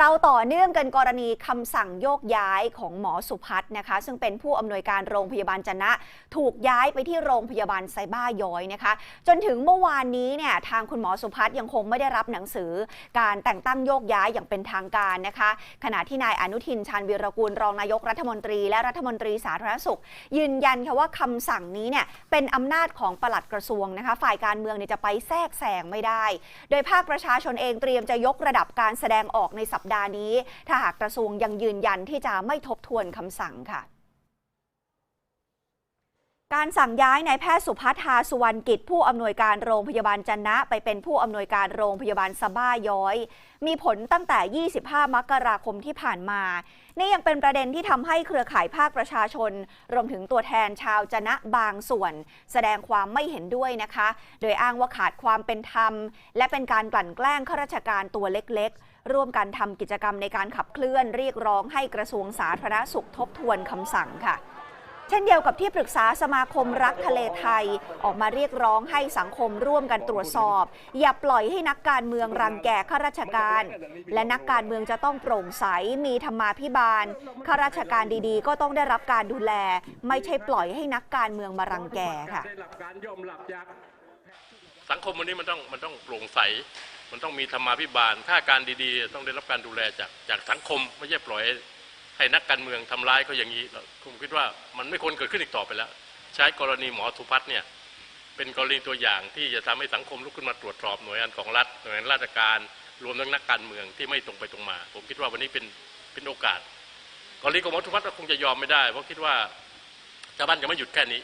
เราต่อเนื่องกันกรณีคำสั่งโยกย้ายของหมอสุพัฒน์นะคะ ซึ่งเป็นผู้อำนวยการโรงพยาบาลจนะ ถูกย้ายไปที่โรงพยาบาลไซบ้าย้อยนะคะ จนถึงเมื่อวานนี้เนี่ยทางคุณหมอสุพัฒน์ยังคงไม่ได้รับหนังสือ การแต่งตั้งโยกย้ายอย่างเป็นทางการนะคะ ขณะที่นายอนุทินชาญวีรกูลรองนายกรัฐมนตรี และรัฐมนตรีสาธารณสุข ยืนยันค่ะว่าคำสั่งนี้เนี่ยเป็นอำนาจของปลัดกระทรวงนะคะ ฝ่ายการเมืองเนี่ยจะไปแทรกแซงไม่ได้ โดยภาคประชาชนเองเตรียมจะยกระดับการแสดงออกในสัปดาห์นี้ ถ้าหากกระทรวงยังยืนยันที่จะไม่ทบทวนคำสั่งค่ะการสั่งย้ายนายแพทย์สุพัฒนาสุวรรณกิจ ผู้อำนวยการโรงพยาบาลจันนะ ไปเป็นผู้อำนวยการโรงพยาบาลสบ้าย้อย มีผลตั้งแต่ 25 มกราคมที่ผ่านมา นี่ยังเป็นประเด็นที่ทำให้เครือข่ายภาคประชาชน รวมถึงตัวแทนชาวจะนะบางส่วน แสดงความไม่เห็นด้วยนะคะ โดยอ้างว่าขาดความเป็นธรรม และเป็นการกลั่นแกล้งข้าราชการตัวเล็กๆ ร่วมกันทำกิจกรรมในการขับเคลื่อนเรียกร้องให้กระทรวงสาธารณสุขทบทวนคำสั่งค่ะ เช่นเดียวกับที่ปรึกษาสมาคมรักทะเลไทย ออกมาเรียกร้องให้สังคมร่วมกันตรวจสอบ อย่าปล่อยให้นักการเมืองรังแกข้าราชการ และนักการเมืองจะต้องโปร่งใสมีธรรมาภิบาลข้าราชการดีๆ ก็ต้องได้รับการดูแล ไม่ใช่ปล่อยให้นักการเมืองมารังแกค่ะ สังคมวันนี้มันต้องมันต้องโปร่งใส มันต้องมีธรรมาภิบาล ถ้าการดีๆ ต้องได้รับการดูแลจากจากสังคม ไม่ใช่ปล่อยให้ใหนักการเมืองทำร้ายเขาอย่างนี้แล้วผมคิดว่ามันไม่ควรเกิดขึ้นอีกต่อไปแล้ว ใช้กรณีหมอสุพัฒน์เนี่ยเป็นกรณีตัวอย่างที่จะทำให้สังคมลุกขึ้นมาตรวจสอบหน่วยงานของรัฐหน่วยงานราชการรวมทั้งนักการเมืองที่ไม่ตรงไปตรงมา ผมคิดว่าวันนี้เป็นเป็นโอกาสกรณีของหมอสุพัฒน์ก็คงจะยอมไม่ได้ เพราะคิดว่าชาวบ้านจะไม่หยุดแค่นี้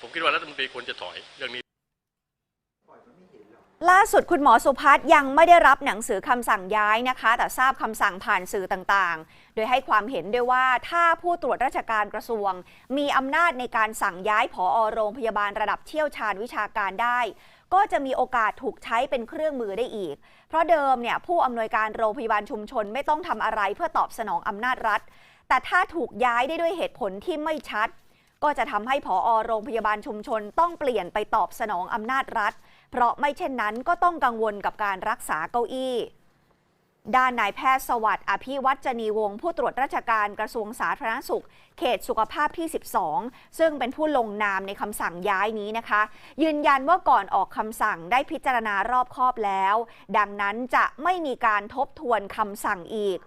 ผมคิดว่ารัฐมนตรีควรจะถอยเรื่องนี้ ล่าสุดคุณหมอสุพัฒน์ยังไม่ได้รับหนังสือคำสั่งย้ายนะคะ แต่ทราบคำสั่งผ่านสื่อต่างๆ โดยให้ความเห็นด้วยว่าถ้าผู้ตรวจราชการกระทรวง มีอำนาจในการสั่งย้ายผอโรงพยาบาลระดับเชี่ยวชาญวิชาการได้ ก็จะมีโอกาสถูกใช้เป็นเครื่องมือได้อีก เพราะเดิมเนี่ยผู้อำนวยการโรงพยาบาลชุมชนไม่ต้องทำอะไรเพื่อตอบสนองอำนาจรัฐ แต่ถ้าถูกย้ายได้ด้วยเหตุผลที่ไม่ชัด ก็จะทำให้ผอโรงพยาบาลชุมชนต้องเปลี่ยนไปตอบสนองอำนาจรัฐ เพราะไม่เช่นนั้นก็ต้องกังวลกับการรักษาเก้าอี้ ด้านนายแพทย์สวัสดิ์อภิวัจนีวงศ์ผู้ตรวจราชการกระทรวงสาธารณสุข เขตสุขภาพที่ 12 ซึ่งเป็นผู้ลงนามในคำสั่งย้ายนี้นะคะ ยืนยันว่าก่อนออกคำสั่งได้พิจารณารอบคอบแล้ว ดังนั้นจะไม่มีการทบทวนคำสั่งอีก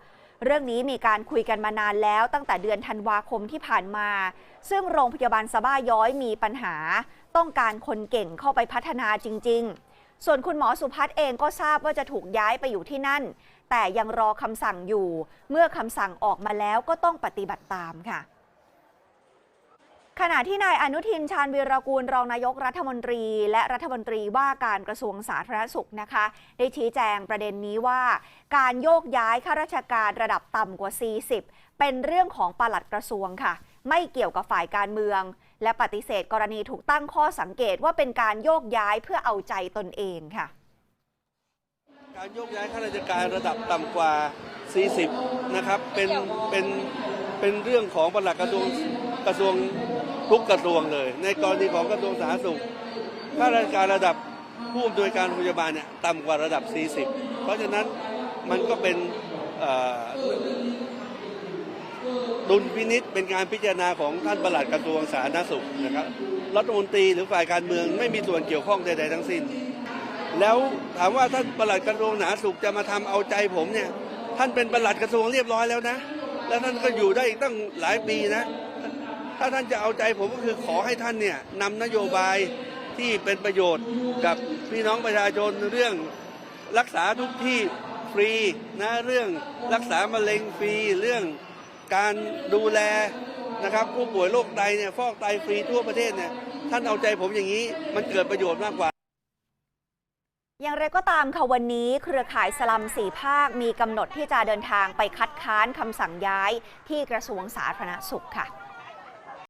เรื่องนี้มีการคุยกันมานานแล้วตั้งแต่เดือนธันวาคมที่ผ่านมา ซึ่งโรงพยาบาลสบ้าย้อยมีปัญหา ต้องการคนเก่งเข้าไปพัฒนาจริง ๆ ส่วนคุณหมอสุพัฒน์เองก็ทราบว่าจะถูกย้ายไปอยู่ที่นั่น แต่ยังรอคำสั่งอยู่ เมื่อคำสั่งออกมาแล้วก็ต้องปฏิบัติตามค่ะ ขณะที่นายอนุทินชาญวีรกูลรองนายกรัฐมนตรี และรัฐมนตรีว่าการกระทรวงสาธารณสุขนะคะ ได้ชี้แจงประเด็นนี้ว่า การโยกย้ายข้าราชการระดับต่ำกว่า 40 เป็นเรื่องของปลัดกระทรวงค่ะ ไม่เกี่ยวกับฝ่ายการเมือง และปฏิเสธกรณีถูกตั้งข้อสังเกตว่าเป็นการโยกย้ายเพื่อเอาใจตนเองค่ะ การโยกย้ายข้าราชการระดับต่ำกว่า 40 นะครับเป็นเป็นเป็นเรื่องของปลัดกระทรวงกระทรวง ทุกกระทรวงเลย ในกรณีของกระทรวงสาธารณสุขข้าราชการระดับผู้อำนวยการโรงพยาบาลเนี่ยต่ำกว่าระดับ 40 เพราะฉะนั้นมันก็เป็นดุลพินิษเป็นการพิจารณาของท่านประหลัดกระทรวงสาธารณสุขนะครับรัฐมนตรีหรือฝ่ายการเมืองไม่มีส่วนเกี่ยวข้องใดๆทั้งสิ้น แล้วถามว่าท่านปลัดกระทรวงสาธารณสุขจะมาทำเอาใจผมเนี่ยท่านเป็นประหลัดกระทรวงเรียบร้อยแล้วนะ แล้วท่านก็อยู่ได้อีกตั้งหลายปีนะ ถ้าท่านจะเอาใจผมก็คือขอให้ท่านเนี่ยนำนโยบายที่เป็นประโยชน์กับพี่น้องประชาชนเรื่องรักษาทุกที่ฟรีนะเรื่องรักษามะเร็งฟรีเรื่องการดูแลนะครับผู้ป่วยโรคไตเนี่ยฟอกไตฟรีทั่วประเทศเนี่ยท่านเอาใจผมอย่างนี้มันเกิดประโยชน์มากกว่า อย่างไรก็ตามค่ะวันนี้เครือข่ายสลัมสี่ภาคมีกำหนดที่จะเดินทางไปคัดค้านคำสั่งย้ายที่กระทรวงสาธารณสุขค่ะ